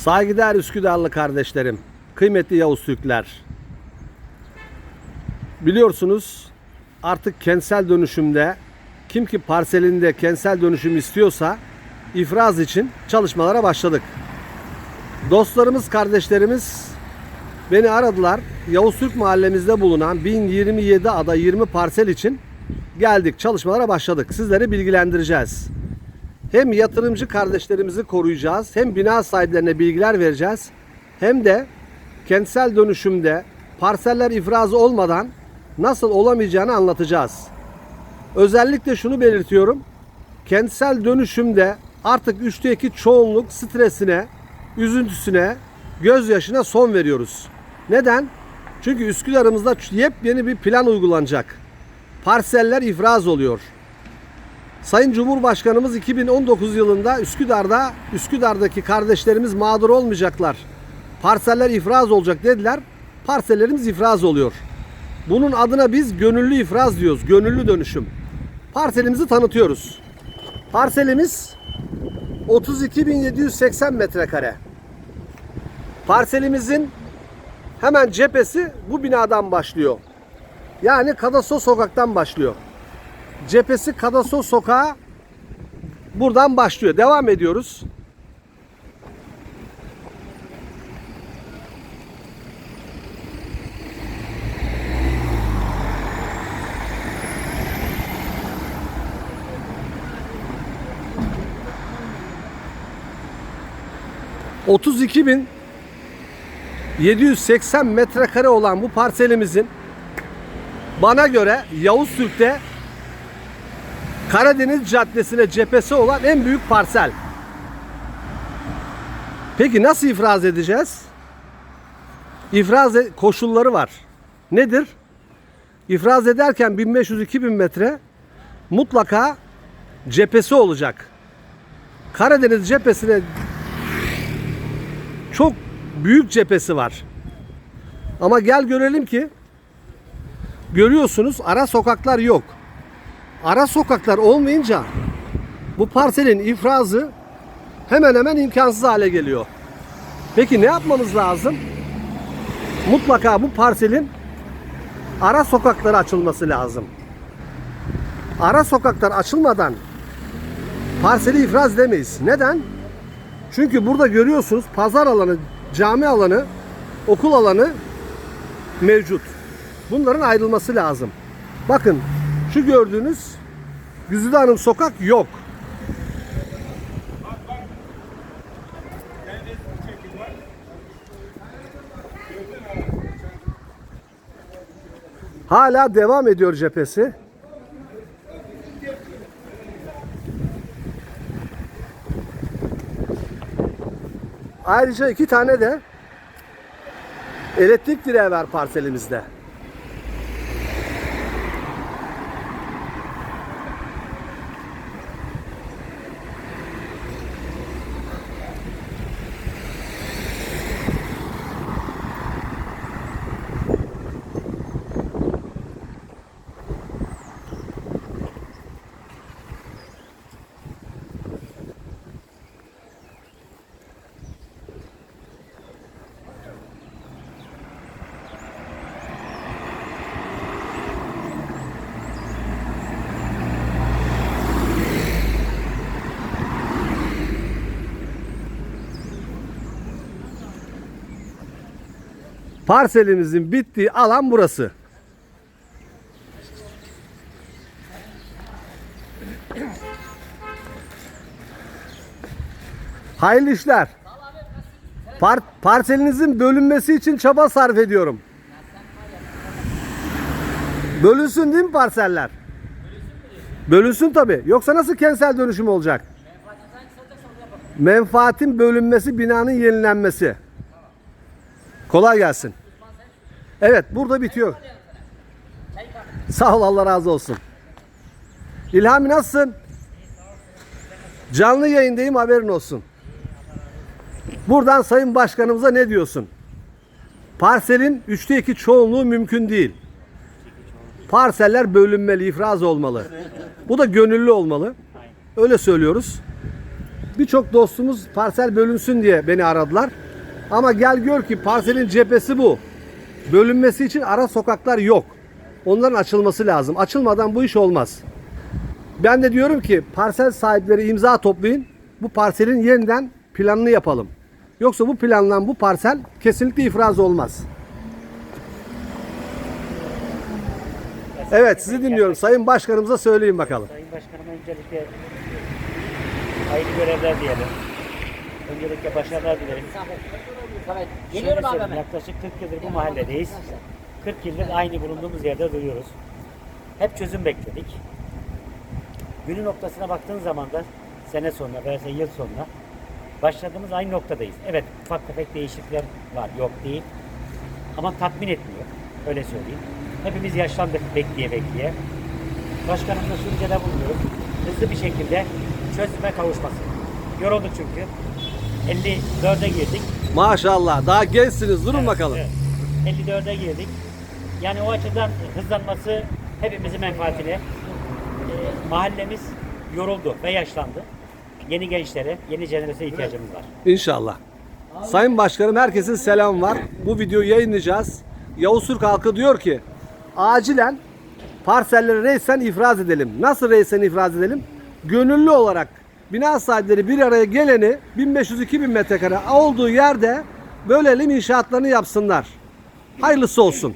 Saygıdeğer Üsküdarlı kardeşlerim, kıymetli Yavuz Türkler. Biliyorsunuz artık kentsel dönüşümde kim ki parselinde kentsel dönüşüm istiyorsa ifraz için çalışmalara başladık. Dostlarımız, kardeşlerimiz beni aradılar. Yavuz Türk mahallemizde bulunan 1027 ada 20 parsel için geldik. Çalışmalara başladık. Sizleri bilgilendireceğiz. Hem yatırımcı kardeşlerimizi koruyacağız, hem bina sahiplerine bilgiler vereceğiz, hem de kentsel dönüşümde parseller ifrazı olmadan nasıl olamayacağını anlatacağız. Özellikle şunu belirtiyorum. Kentsel dönüşümde artık 3'te 2 çoğunluk stresine, üzüntüsüne, gözyaşına son veriyoruz. Neden? Çünkü Üsküdar'ımızda yepyeni bir plan uygulanacak. Parseller ifraz oluyor. Sayın Cumhurbaşkanımız 2019 yılında Üsküdar'da Üsküdar'daki kardeşlerimiz mağdur olmayacaklar. Parseller ifraz olacak dediler. Parsellerimiz ifraz oluyor. Bunun adına biz gönüllü ifraz diyoruz. Gönüllü dönüşüm. Parselimizi tanıtıyoruz. Parselimiz 32.780 metrekare. Parselimizin hemen cephesi bu binadan başlıyor. Yani Kadaso sokaktan başlıyor cephesi Kadaso Sokağı buradan başlıyor. Devam ediyoruz. ...32 bin... ...780 metrekare olan bu parselimizin... ...bana göre Yavuz Türk'te Karadeniz Caddesi'ne cephesi olan en büyük parsel. Peki nasıl ifraz edeceğiz? İfraz e- koşulları var. Nedir? İfraz ederken 1500-2000 metre mutlaka cephesi olacak. Karadeniz cephesine çok büyük cephesi var. Ama gel görelim ki görüyorsunuz ara sokaklar yok ara sokaklar olmayınca bu parselin ifrazı hemen hemen imkansız hale geliyor. Peki ne yapmamız lazım? Mutlaka bu parselin ara sokakları açılması lazım. Ara sokaklar açılmadan parseli ifraz demeyiz. Neden? Çünkü burada görüyorsunuz pazar alanı, cami alanı, okul alanı mevcut. Bunların ayrılması lazım. Bakın şu gördüğünüz Güzide Hanım sokak yok. Hala devam ediyor cephesi. Ayrıca iki tane de elektrik direği var parselimizde. Parselimizin bittiği alan burası. Hayırlı işler. Par parselinizin bölünmesi için çaba sarf ediyorum. Bölünsün değil mi parseller? Bölünsün tabi. Yoksa nasıl kentsel dönüşüm olacak? Menfaatin bölünmesi, binanın yenilenmesi. Kolay gelsin. Evet burada bitiyor. Sağ ol Allah razı olsun. İlhami nasılsın? Canlı yayındayım haberin olsun. Buradan Sayın Başkanımıza ne diyorsun? Parselin 3'te 2 çoğunluğu mümkün değil. Parseller bölünmeli, ifraz olmalı. Bu da gönüllü olmalı. Öyle söylüyoruz. Birçok dostumuz parsel bölünsün diye beni aradılar. Ama gel gör ki parselin cephesi bu. Bölünmesi için ara sokaklar yok. Onların açılması lazım. Açılmadan bu iş olmaz. Ben de diyorum ki parsel sahipleri imza toplayın. Bu parselin yeniden planını yapalım. Yoksa bu plandan bu parsel kesinlikle ifraz olmaz. Evet sizi dinliyorum. Sayın Başkanımıza söyleyin bakalım. Sayın Başkanıma öncelikle hayırlı görevler diyelim. Öncelikle başarılar dilerim. Geliyorum Şöyle söyleyeyim. Yaklaşık 40 yıldır bu mahalledeyiz. 40 yıldır aynı bulunduğumuz yerde duruyoruz. Hep çözüm bekledik. Günün noktasına baktığın zaman da sene sonra veya yıl sonra başladığımız aynı noktadayız. Evet ufak tefek değişiklikler var yok değil. Ama tatmin etmiyor. Öyle söyleyeyim. Hepimiz yaşlandık bekleye bekleye. Başkanımla sürücede bulunuyorum. Hızlı bir şekilde çözüme kavuşması. Yorulduk çünkü. 54'e girdik. Maşallah daha gençsiniz durun Evet, bakalım. evet. 54'e girdik. Yani o açıdan hızlanması hepimizin menfaatine. Ee, mahallemiz yoruldu ve yaşlandı. Yeni gençlere, yeni jenerasyona ihtiyacımız var. İnşallah. Sayın Başkanım herkesin selam var. Bu videoyu yayınlayacağız. Yavuz Türk halkı diyor ki acilen parselleri reysen ifraz edelim. Nasıl reysen ifraz edelim? Gönüllü olarak bina sahipleri bir araya geleni 1500-2000 metrekare olduğu yerde bölelim inşaatlarını yapsınlar. Hayırlısı olsun.